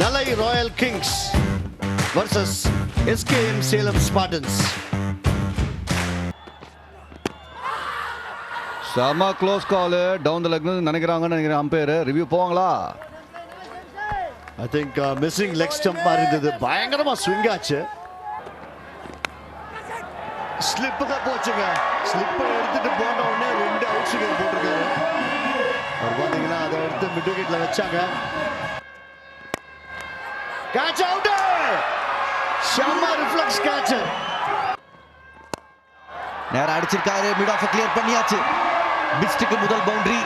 Nalai Royal Kings versus SKM Salem Spartans. செம close call down the லெக்னு நினைக்கிறாங்கன்னு நினைக்கிறேன் அம்பையர் ரிவ்யூ போவாங்களா? Uh, missing leg stump மாதிரி இருந்தது. பயங்கரமா ஸ்விங் ஆச்சு. ஸ்லிப்பு தான் போச்சுங்க. ஸ்லிப்பை எடுத்துட்டு போன உடனே ரெண்டு அவுட் சிங்கர் போட்டிருக்காரு அவர் பார்த்தீங்கன்னா அதை எடுத்து மிட் விக்கெட்ல வச்சாங்க. கேட்ச் அவுட் ஷாமா ரிஃப்ளெக்ஸ் கேட்ச் நேரா அடிச்சிருக்காரு. மிட் ஆஃப் கிளியர் பண்ணியாச்சு. பிஸ்டுக்கு முதல் பவுண்டரி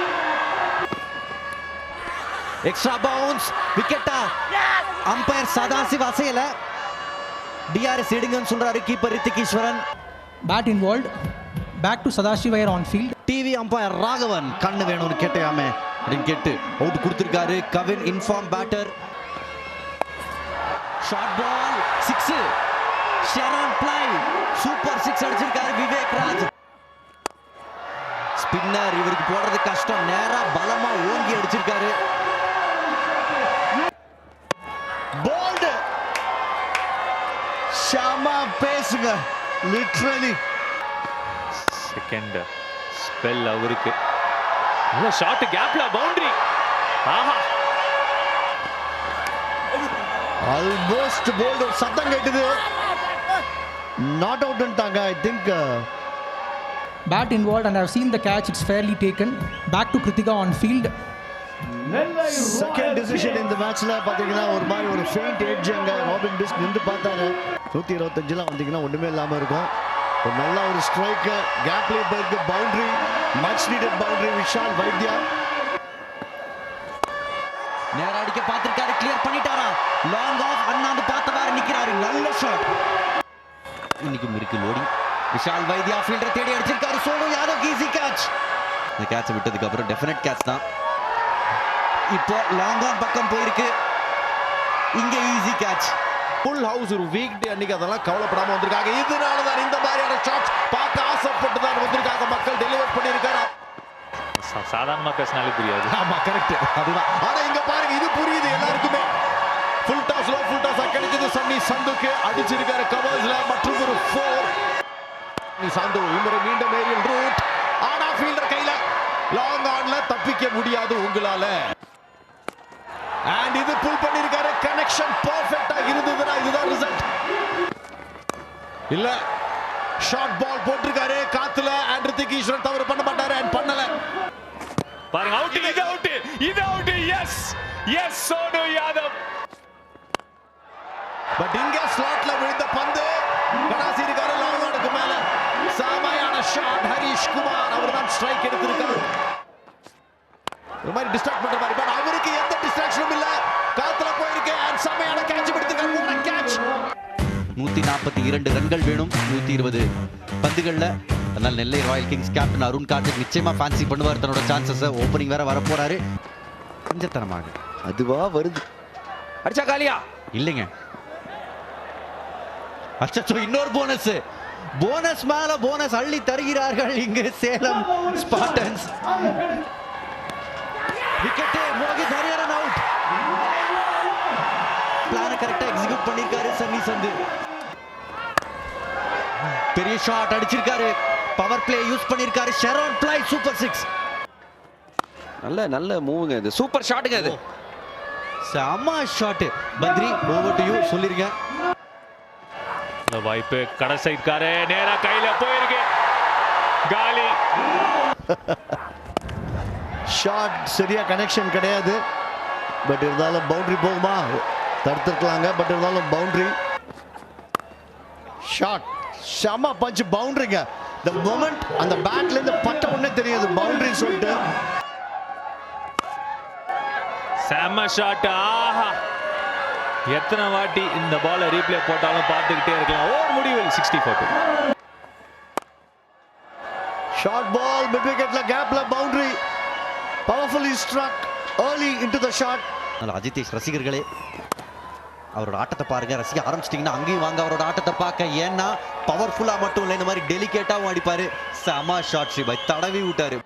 எக்ஸ்ட்ரா பவுன்ஸ் விக்கெட்டா அம்பையர் சதாசிவ் அசையல. டிஆர்எஸ் எடுங்கன்னு சொல்றாரு keeper Rithik Eswaran. Bat involved. Back to Sadashivayar on field. TV umpire Raghavan. கண்ணு வேணும்னு கேட்டையாமே அப்படின்னு கேட்டு அவுட் கொடுத்திருக்காரு. Kavin in form batter short ball six Sharon ply super six அடிச்சிருக்காரு விவேக் ராஜ். ஸ்பின்னர் இவருக்கு போடுறது கஷ்டம். நேரா பலமா ஓங்கி அடிச்சிருக்காரு. போல்டு ஷாமா பேசுங்க. லிட்ரலி செகண்ட் ஸ்பெல் அவருக்கு. நல்ல ஷாட் கேப்ல பவுண்டரி ஆஹா. ஆல்மோஸ்ட் போல்டு சத்தம் கேட்டது. Not அவுட்ன்ட்டாங்க I think Bat involved, and I've seen the catch. It's fairly taken. Back to Kritika on field. Second decision இந்த மேட்ச்ல பாத்தீங்கன்னா ஒரு மாதிரி ஒரு ஃபெயிண்ட் எட்ஜ் அங்க ராபின் பிஸ்க் நின்று பார்த்தாரு. நூத்தி இருபத்தஞ்சுலாம் வந்தீங்கன்னா ஒண்ணுமே இல்லாம இருக்கும். ஒரு நல்ல ஒரு ஸ்ட்ரைக் கேப்லேயே போயிருக்கு boundary much needed boundary Vishal Vaidya நேரா அடிக்க பார்த்திருக்காரு. கிளியர் பண்ணிட்டாரா? லாங் ஆஃப் அண்ணாந்து பார்த்தவாறு நிக்கிறாரு. நல்ல ஷாட் இன்னைக்கும் இருக்கு லோடி. விஷால் வைத்யா ஃபீல்டர் தேடி அடிச்சிருக்காரு. சோனு யாதவ் ஈஸி கேட்ச் இந்த கேட்ச் விட்டதுக்கு அப்புறம் டெஃபினட் கேட்ச் தான். இப்போ லாங் ஆஃப் பக்கம் போயிருக்கு. இங்க ஈஸி கேட்ச் ஃபுல் ஹவுஸ் ஒரு வீக் டே அன்னைக்கு அதெல்லாம் கவலைப்படாம வந்திருக்காங்க. இதனால தான் இந்த மாதிரியான ஷாட்ஸ் பார்க்க ஆசைப்பட்டு தான் வந்திருக்காங்க. மக்கள் டெலிவர் பண்ணியிருக்காரு? சாதாரணமா பேசினாலே புரியாது ஆமா கரெக்ட் அதுதான். ஆனா இங்க பாருங்க இது புரியுது எல்லாருக்குமே. Full toss low full toss கிடைச்சது சன்னி சந்துக்கு. அடிச்சிருக்காரு கவர்ஸ்ல மற்றும் ஒரு ஃபோர் சாந்து இவரை மீண்டும் ஏரியல் ரூட் ஆனா ஃபீல்டர் கையில லாங் ஆன்ல தப்பிக்க முடியாது உங்களால. அண்ட் இது புல் பண்ணிருக்காரு. கனெக்ஷன் பெர்ஃபெக்ட்டா இருந்ததுன்னா இதுதான் ரிசல்ட் இல்ல ஷார்ட் பால் போட்டிருக்காரு. காத்துல அண்ட் ரித்திக் ஈஸ்வரன் தவறு பண்ண மாட்டாரு. அவுட் இது அவுட் இது out yes yes Sonu Yadav. But இங்க ஸ்லாட்ல விழுந்த பந்து கடாசி இருக்காரு லாங்கானுக்கு மேல. சாமையான ஷாட் ஹரிஷ் குமார் அவர் தான் ஸ்ட்ரைக் எடுத்திருக்காரு. ஒரு மாதிரி டிஸ்ட்ராக்ட் பண்ற மாதிரி. பட் அவருக்கு எந்த டிஸ்ட்ராக்ஷனும் இல்ல. காத்துல போயிருக்கு அண்ட் செமையான கேட்ச் எடுத்திருக்காரு கேட்ச் நூத்தி நாற்பத்தி இரண்டு ரன்கள் வேணும். நூத்தி இருபது பந்துகள்ல அதனால் Nellai royal kings captain Arun Karthik நிச்சயமா ஃபேன்சி பண்ணுவார். தன்னோட சான்சஸ் ஓப்பனிங் வேற வர போறாரு கொஞ்சத்தனமாக அதுவா வருது. அடிச்சா காலியா? இல்லைங்க. அச்சோ இன்னொரு போனஸ் போனஸ் மேல போனஸ் அள்ளி தருகிறார்கள் இங்கு Salem Spartans wicket Mohit Hariharan out பிளான கரெக்டா எக்ஸிக்யூட் பண்ணிருக்காரு சன்னி சந்து. பெரிய ஷாட் அடிச்சிருக்காரு. பவர் பிளே யூஸ் பண்ணிருக்காரு ஷெரான் பிளை சூப்பர் சிக்ஸ் நல்ல நல்ல மூவுங்க இது. சூப்பர் ஷாட்டுங்க இது. செம்ம shot Badri over to you சொல்லிருங்க. இந்த வாய்ப்பு கடை சைட்காரு நேரா கையில போயிருக்கு. காலி. ஷாட் சரியா கனெக்ஷன் கிடையாது. பட் இருந்தாலும் பவுண்டரி போகுமா? தடுத்துருக்கலாங்க. பட் இருந்தாலும் பவுண்டரி ஷாட் செம பஞ்ச் பவுண்டரிங்க த மொமெண்ட் அந்த பேட்ல இருந்து பட்ட உடனே தெரியுது. பவுண்டரி சொல்லிட்டு. செம்ம ஷாட் ஆஹா. எத்தனை வாட்டி இந்த பாலை ரீப்ளே போட்டாலும் பார்த்துக்கிட்டே இருக்கலாம். ஓர் முடிவில் sixty four short ball mid விக்கெட்ல கேப்ல boundary powerfully struck early into the shot Ajitesh ரசிகர்களே அவரோட ஆட்டத்தை பாருங்க. ரசிக்க ஆரம்பிச்சிட்டிங்கன்னா அங்கேயும் வாங்க. அவரோட ஆட்டத்தை பார்க்க. ஏன்னா பவர்ஃபுல்லா மட்டும் இல்லை இந்த மாதிரி டெலிகேட்டாவும் அடிப்பாரு செம ஷாட் ஸ்ரீபாய் தடவி விட்டாரு.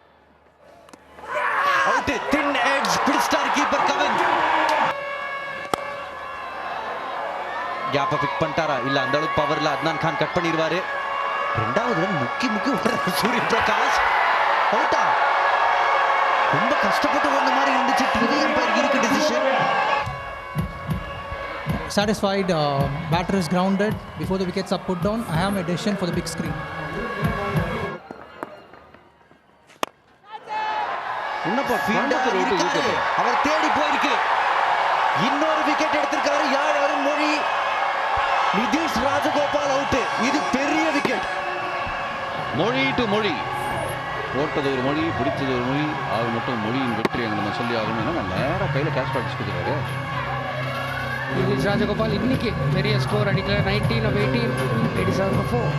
Out thin edge keeper Kavin. கேப்பை பிக் பண்ணிட்டாரா? இல்ல அந்த அளவுக்கு பவர்ல அத்னான் கான் கட் பண்ணிடுவாரு ரெண்டாவது முக்கி முக்கி ஓடுற சூரிய பிரகாஷ் அவுட்டா ரொம்ப கஷ்டப்பட்டு வந்த மாதிரி இருந்துச்சு. எம்பையர் இருக்கு decision Satisfied, uh, batter is grounded. Before the wickets are put down, I have my decision for the big screen. அவர் தேடி போயிருக்கு. இன்னொரு விக்கெட் எடுத்திருக்காரு. யார் அருண்மொழி நிதிஷ் ராஜகோபால் அவுட் இது பெரிய விக்கெட் மொழி டு மொழி. போட்டது ஒரு மொழி பிடித்தது ஒரு மொழி. ஆக மட்டும் மொழியின் வெற்றி அங்கே நம்ம சொல்லி ஆகணும். ஏன்னா நேராக கையில் கேஷ் ப்ராக்டிஸ் கொடுக்குறாரு நிதிஷ் ராஜகோபால் இன்னைக்கு பெரிய ஸ்கோர் அடிக்கல. Nineteen off eighteen eighty seven four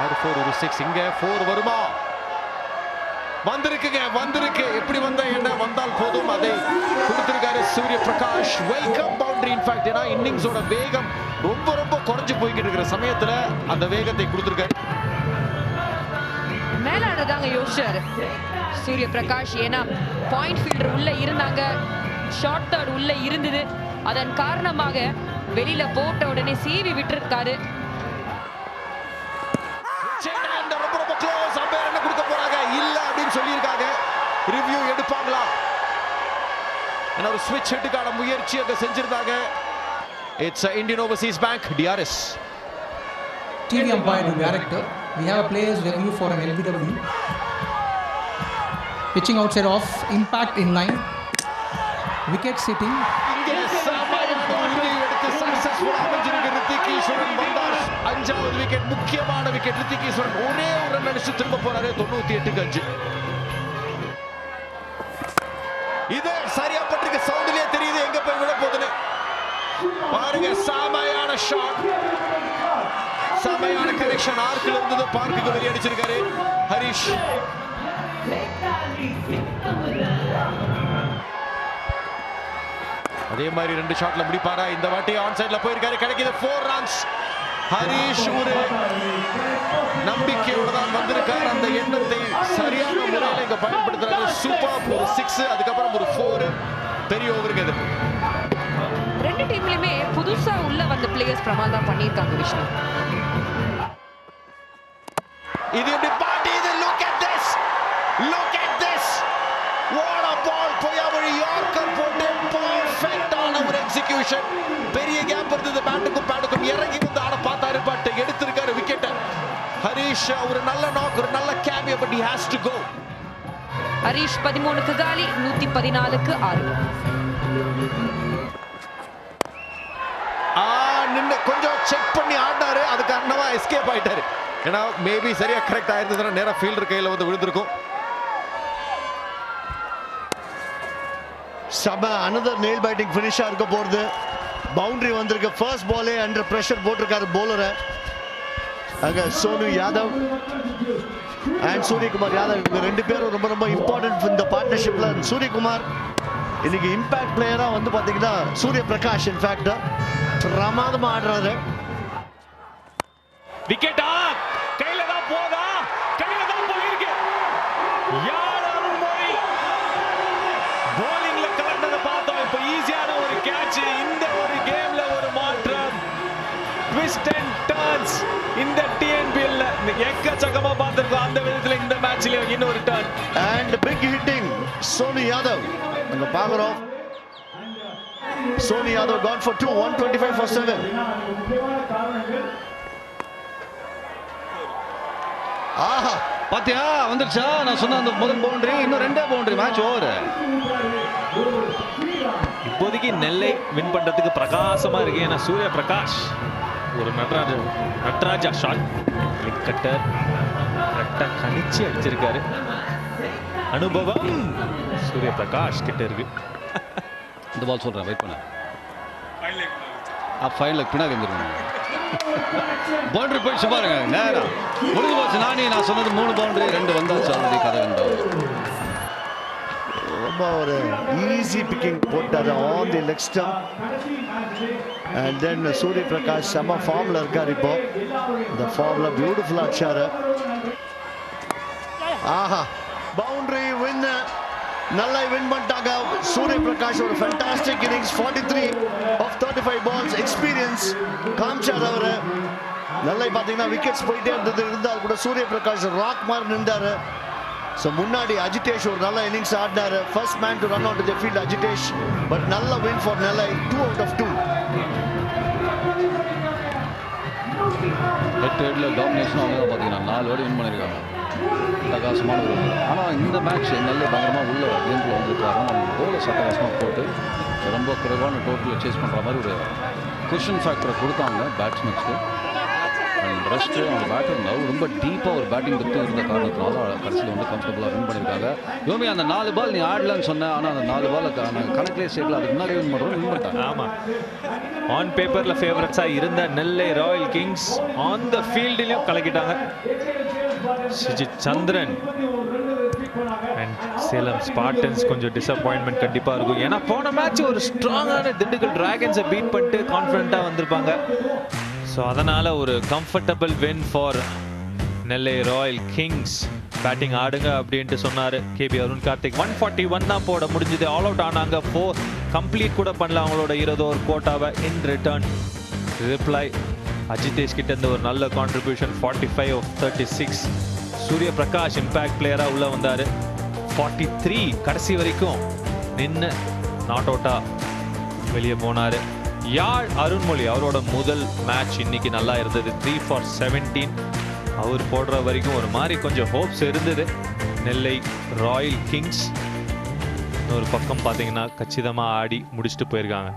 ஆறு ஃபோர் ஒரு சிக்ஸ் இங்க ஃபோர் வருமா? வந்திருக்குங்க வந்திருக்கு. எப்படி வந்தா என்ன? வந்தால் போதும். அதை கொடுத்திருக்காரு Surya Prakash welcome boundary in fact ஏன்னா இன்னிங்ஸோட வேகம் ரொம்ப ரொம்ப குறைஞ்சு போய்கிட்டு இருக்கிற சமயத்துல அந்த வேகத்தை கொடுத்திருக்காரு. மேலாடுதாங்க யோசிச்சாரு. சூரிய பிரகாஷ் ஏன்னா பாயிண்ட் ஃபீல்டர் உள்ள இருந்தாங்க. ஷார்ட் தேர்ட் உள்ள இருந்தது. அதன் காரணமாக வெளியில போட்ட உடனே சீவி விட்டிருக்காரு. And ரொம்ப ரொம்ப க்ளோஸ் அம்பையர் என்ன கொடுக்க போறாங்க? இல்ல அப்படின்னு சொல்லியிருக்காங்க. ரிவ்யூ எடுப்பாங்களா? ஏன்னா ஒரு ஸ்விட்ச் ஹெட்டுக்கான முயற்சி அங்க செஞ்சிருந்தாங்க. It's Indian overseas bank DRS TV umpire to director. We have a player's review for an LBW. Pitching outside off, impact in line, wicket sitting, இங்கே அஞ்சாவது விக்கெட் முக்கியமான விக்கெட் ரித்திக் ஈஸ்வரன் ஒரே ஒரு ரன் அடிச்சு திரும்ப போறாரு தொண்ணூத்தி எட்டுக்கு அஞ்சு இது சரியா பட்டிருக்கு சவுண்ட்லயே தெரியுது எங்க போய் விட போகுதுன்னு பாருங்க சாமையான ஷாட் செமையான கரெக்ஷன் ஆர்க்கில் இருந்தது பார்க்குக்கு வெளியே அடிச்சிருக்காரு ஹரிஷ் அதே மாதிரி ரெண்டு ஷாட்ல முடிப்பாரா? இந்த வாட்டி ஆன் சைட்ல போயிருக்காரு கிடைக்குது ஃபோர் ரன்ஸ் ஹரிஷ் ஒரு நம்பிக்கையோட தான் வந்திருக்கார். அந்த எண்ணத்தை சரியான முறையில் இங்க பயன்படுத்துறாரு. சூப்பர் ஒரு சிக்ஸ் அதுக்கப்புறம் ஒரு ஃபோர் பெரிய ஓவருக்கு இது ரெண்டு டீம்லயுமே புதுசா உள்ள வந்த பிளேயர்ஸ் பிரமாதம் பண்ணியிருக்காங்க விஷ்ணு. இது எப்படி பாட்டி இது look at this look at this what a ball Poyyamozhi yorker போட்டு பர்ஃபெக்ட்டான எக்ஸிகியூஷன் பெரிய கேப் இருந்தது. பேட்டுக்கும் பேட்டுக்கும் இறங்கி வந்து ஆட பார்த்தாரு பட் எடுத்திருக்காரு விக்கெட்டை ஹரிஷ் ஒரு நல்ல நாக் ஒரு நல்ல cameo but he has to go Harish பதிமூணுக்கு காலி நூத்தி பதினாலுக்கு ஆறு. ஆ நின்று கொஞ்சம் செக் பண்ணி ஆடினாரு. அது காரணமா எஸ்கேப் ஆயிட்டாரு. ஏன்னா மேபி சரியா கரெக்ட் ஆயிருந்ததுன்னா நேரா ஃபீல்டர் கையில வந்து விழுந்திருக்கும். செம அனதர் நெயில் பேட்டிங் ஃபினிஷாக இருக்க போகிறது பவுண்டரி வந்திருக்கு. ஃபர்ஸ்ட் பாலே அண்டர் ப்ரெஷர் போட்டிருக்காரு போலரை அங்கே சோனு யாதவ் அண்ட் சூரியகுமார் யாதவ் இவங்க ரெண்டு பேரும் ரொம்ப ரொம்ப இம்பார்ட்டன்ட் இந்த பார்ட்னர்ஷிப்பில் சூரியகுமார் இன்னைக்கு இம்பாக்ட் பிளேயராக வந்து பார்த்தீங்கன்னா சூரிய பிரகாஷ் இன்ஃபேக்ட் பிரமாதமாக ஆடுறாரு. விக்கெட்டா ட்விஸ்ட் அண்ட் டர்ன்ஸ் இந்த டிஎன்பிஎல்ல எக்கச்சக்கமா பார்த்திருக்கோம். அந்த விதத்துல இந்த மேட்ச்ல இன்னொரு turn and big hitting Sonu Yadav அங்க பார்க்குறோம் Sonu Yadav gone for two one twenty five four seven ஆஹா. பாத்தியா வந்துருச்சா? நான் சொன்ன அந்த முதல் பவுண்டரி இன்னும் ரெண்டே பவுண்டரி மேட்ச் ஓவர் இப்போதைக்கு நெல்லை வின் பண்றதுக்கு பிரகாசமா இருக்கு. ஏன்னா சூர்யா பிரகாஷ் ஒரு நடராஜ நட்ராஜா ஷாட் கட்டர் கரெக்டா கணிச்சு அடிச்சிருக்காரு. அனுபவம் சூர்யா பிரகாஷ் கிட்ட இருக்கு. இந்த பால் சொல்றேன் வெயிட் பண்ண. லெக் பின்னாடி வந்துருக்கணும் பவுண்டரி போயிடுச்சு பாருங்க நேரா. முடிஞ்சு போச்சு. நானே நான் சொன்னது மூணு பவுண்டரி ரெண்டு வந்தாச்சு. ஆல்ரெடி கதை வந்தோம் ரொம்ப ஒரு ஈஸி பிக்கிங் போட்டார். On the leg stump and then Surya Prakash செம்ம ஃபார்மில் இருக்கார் இப்போ. இந்த ஃபார்மில் பியூட்டிஃபுல்லாக அடிச்சாரு. ஆஹா பவுண்டரி வின் நல்லா வின் பண்ணிட்டாங்க. சூரிய பிரகாஷ் ஒரு fantastic innings forty three off thirty five balls experience காமிச்சார் அவர். நல்லா பார்த்தீங்கன்னா விக்கெட்ஸ் போயிட்டே இருந்தது. இருந்தால் கூட சூரிய பிரகாஷ் ராக் மாதிரி நின்றாரு. ஸோ முன்னாடி அஜிதேஷ் ஒரு நல்ல இன்னிங்ஸ் ஆடினார். First man to run out the field Ajitesh. But நல்ல win for Nellai two out of two head ஹெட்டில் domination அவங்க தான் பார்த்தீங்கன்னா நாலு ஓடி வின் பண்ணியிருக்காங்க. அட்டகாசமான ஒரு ஆனால் இந்த மேட்ச் நல்ல பயங்கரமாக உள்ள கேமில் வந்துருக்காரு நம்ம கோலை சட்டகாசமாக போட்டு ரொம்ப குறைவான டோட்டலில் சேஸ் பண்ணுற மாதிரி ஒரு கொஷின் ஃபேக்டரை கொடுத்தாங்க பேட்ஸ்மேன்ஸ்க்கு அண்ட் ரெஸ்ட்டு பேட்டர் லவ் ரொம்ப டீப்பாக ஒரு பேட்டிங் வித்து இருந்த காரணத்தினால கடைசியில் வந்து கம்ஃபர்டபுளாக வின் பண்ணியிருக்காங்க. யோமி அந்த நாலு பால் நீ ஆடலன்னு சொன்ன ஆனால் அந்த நாலு பால் கணக்கிலே சேர்க்கல அதுக்கு முன்னாடி வின் பண்ணுறோம் வின் பண்ணிட்டாங்க. ஆமாம் ஆன் பேப்பரில் ஃபேவரட்ஸாக இருந்த Nellai royal kings on the ஃபீல்டிலையும் கலக்கிட்டாங்க. சுஜித் சந்திரன். அண்ட் சேலம் ஸ்பார்டன்ஸ் கொஞ்சம் டிசப்பாயின்மெண்ட் கண்டிப்பாக இருக்கும். ஏன்னா போன மேட்ச் ஒரு ஸ்ட்ராங்கான திண்டுக்கல் டிராகன்ஸை பீட் பண்ணிட்டு கான்ஃபிடண்ட்டாக வந்திருப்பாங்க. ஸோ அதனால் ஒரு comfortable win for Nellai Royal Kings batting ஆடுங்க அப்படின்ட்டு சொன்னார் K B Arun Karthik one forty one தான் போட முடிஞ்சது. ஆல் அவுட் ஆனாங்க. ஃபோர் கம்ப்ளீட் கூட பண்ணல அவங்களோட இருபது ஓவர் கோட்டாவை இன் ரிட்டர்ன் ரிப்ளை அஜிதேஷ் கிட்ட இருந்து ஒரு நல்ல contribution forty five off thirty six Surya Prakash impact பிளேயராக உள்ளே வந்தார். ஃபார்ட்டி த்ரீ கடைசி வரைக்கும் நின்று நாட் அவுட்டாக வெளியே போனார். யாழ் அருண்மொழி அவரோட முதல் மேட்ச் இன்னைக்கு நல்லா இருந்தது? த்ரீ ஃபார் செவன்டீன் அவர் போடுற வரைக்கும் ஒரு மாதிரி கொஞ்சம் ஹோப்ஸ் இருந்தது. நெல்லை ராயல் கிங்ஸ் இன்னொரு பக்கம் பார்த்தீங்கன்னா கச்சிதமாக ஆடி முடிச்சுட்டு போயிருக்காங்க.